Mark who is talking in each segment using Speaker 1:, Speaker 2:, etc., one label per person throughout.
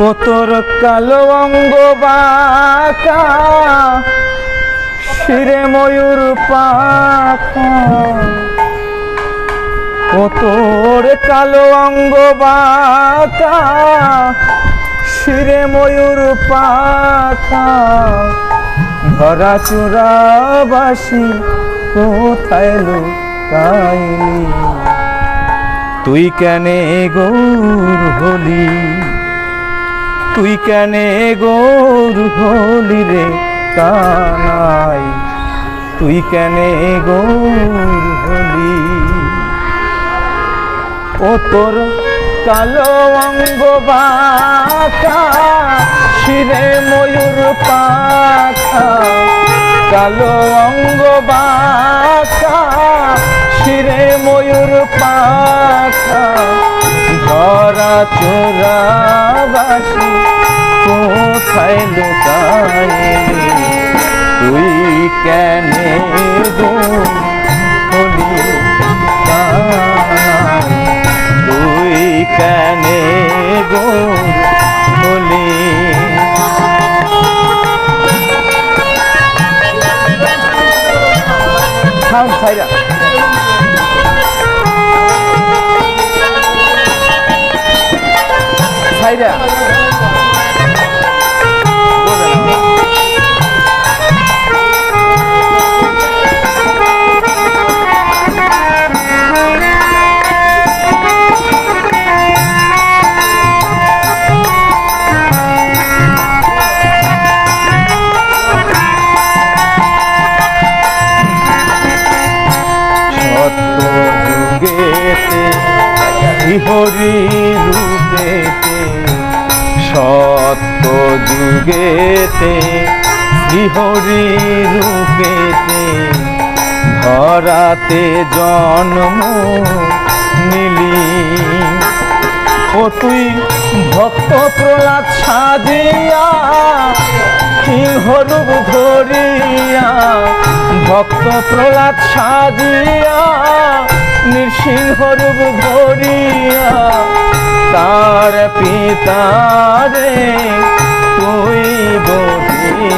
Speaker 1: ও তোর কালো অঙ্গ শিরে ময়ূর পাখা। তোর কালো অঙ্গ শিরে ময়ূর পাখা। ধরা চূড়া বাসি কোথায় লুকাইলি? তুই কেনে গৌর হলি? তুই কেনে গৌর হলি রে কানাই? তুই কেনে গৌর হলি? ও তোর কালো অঙ্গ বাঁকা শিরে ময়ূর পাখা কালো অঙ্গ বাঁকা শিরে ময়ূর পাখা ধরা চোরা বাসি কোথায় লুকাইলি তুই কেনে হলি তুই কেনে হলি সাউন্ড ছাইরা। ছাইরা। সত্য যুগেতে শ্রীহরি রূপেতে, ধরাতে জন্ম নিলি। ও তুই ভক্ত প্রহ্লাদ সাজিয়া সিংহরূপ ধরিয়া, ভক্ত প্রহ্লাদ সাজিয়া নৃসিংহরূপ ধরিয়া তার পিতারে তুই বলিলি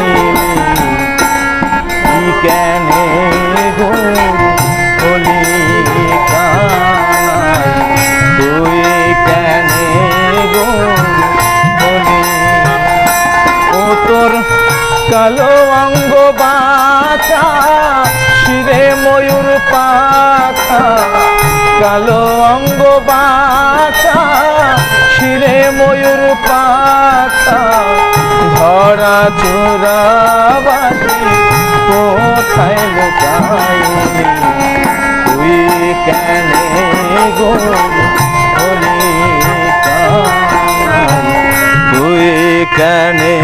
Speaker 1: কি কেনে কালো অঙ্গ বাঁচা শিরে ময়ূর পাখা, কালো অঙ্গ বাছা শিরে ময়ূর পাখা, ধরা চোরা বাসি কোথায় লুকাইলি তুই কেনে গো তুই কেনে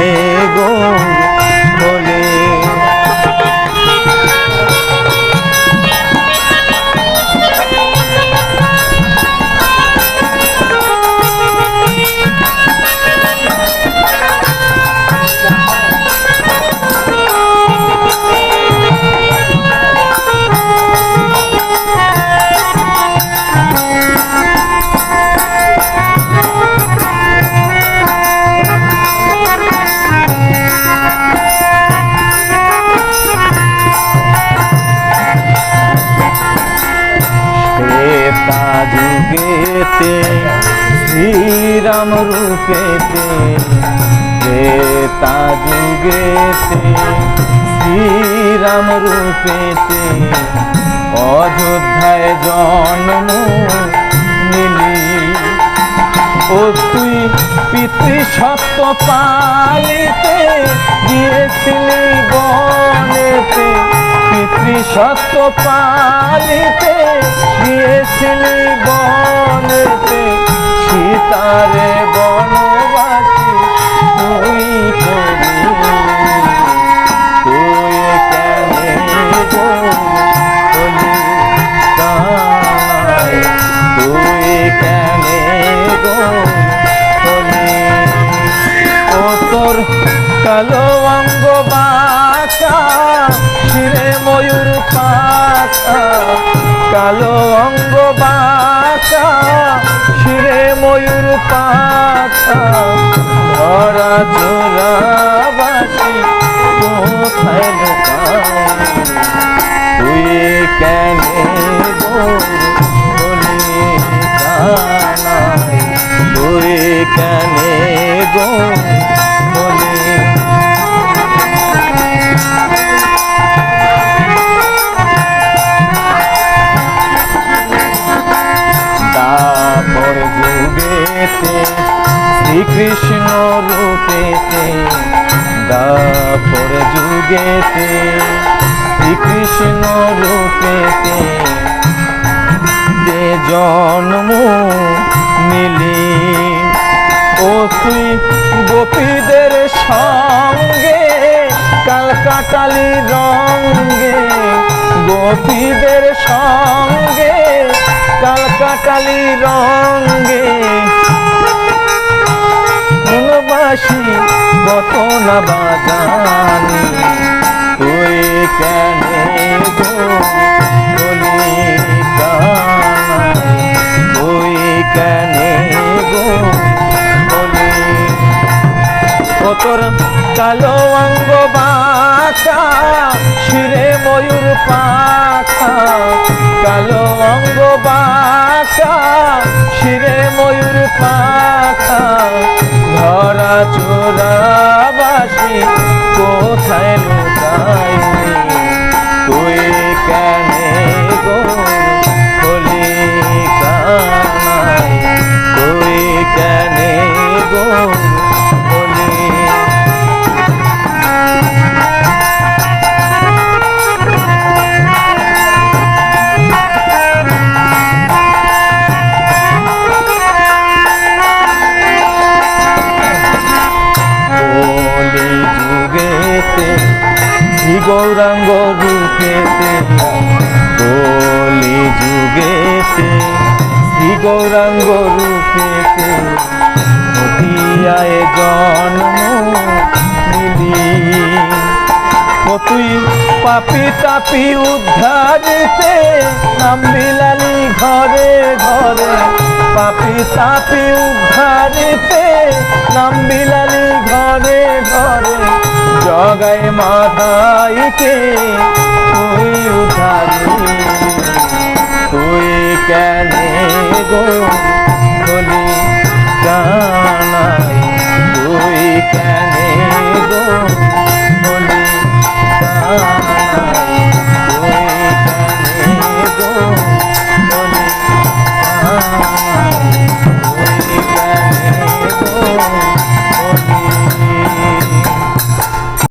Speaker 1: রূপেতে শ্বেতা যুগেতে শ্রীরাম রূপেতে অযোধ্যায় জন্ম নিলি। ও তুই পিতৃ সত্য পালিতে গিয়েছিলি বনেতে। পিতৃ সত্য পালিতে গিয়েছিলি বনেতে। সীতারে বনবাসী তুই তুই তুই কেনে গো? ও তোর কালো অঙ্গ বাঁচা শিরে ময়ূর পাখা কালো অঙ্গ বাঁচা শিরে ময়ূর পাখা চোরাবাসি কোথায় লুকাই তুই কেনে তুই কেনে গলি শ্রীকৃষ্ণ রূপেতে দাপর যুগেতে শ্রীকৃষ্ণ রূপেতে দে জন্ম মিলি ও তুই গোপীদের সঙ্গে কালকাটালি রঙ্গে, গোপীদের সঙ্গে কালকাটালি রঙ্গে মনবাসী কত না বাজানি। তুই কেন তুই কেন তোর কালো অঙ্গ বাঁকা শিরে ময়ূর পাখা কালো অঙ্গ বাঁকা শিরে ময়ূর পাখা ধরা যুগেতে শ্রী গৌরাঙ্গ রূপেতে কলি যুগেতে শ্রী গৌরাঙ্গ রূপেতে নদিয়ায় জন্ম নিলি। ও পাপি তাপি উদ্ধারিতে নাম বিলালি ঘরে ঘরে। পাপি তাপি উদ্ধারিতে নাম বিলালি ঘরে ঘরে। জগাই মাথাইকে তুই উদ্ধারি তুই কেন গো বলি কানাই তুই কেন গো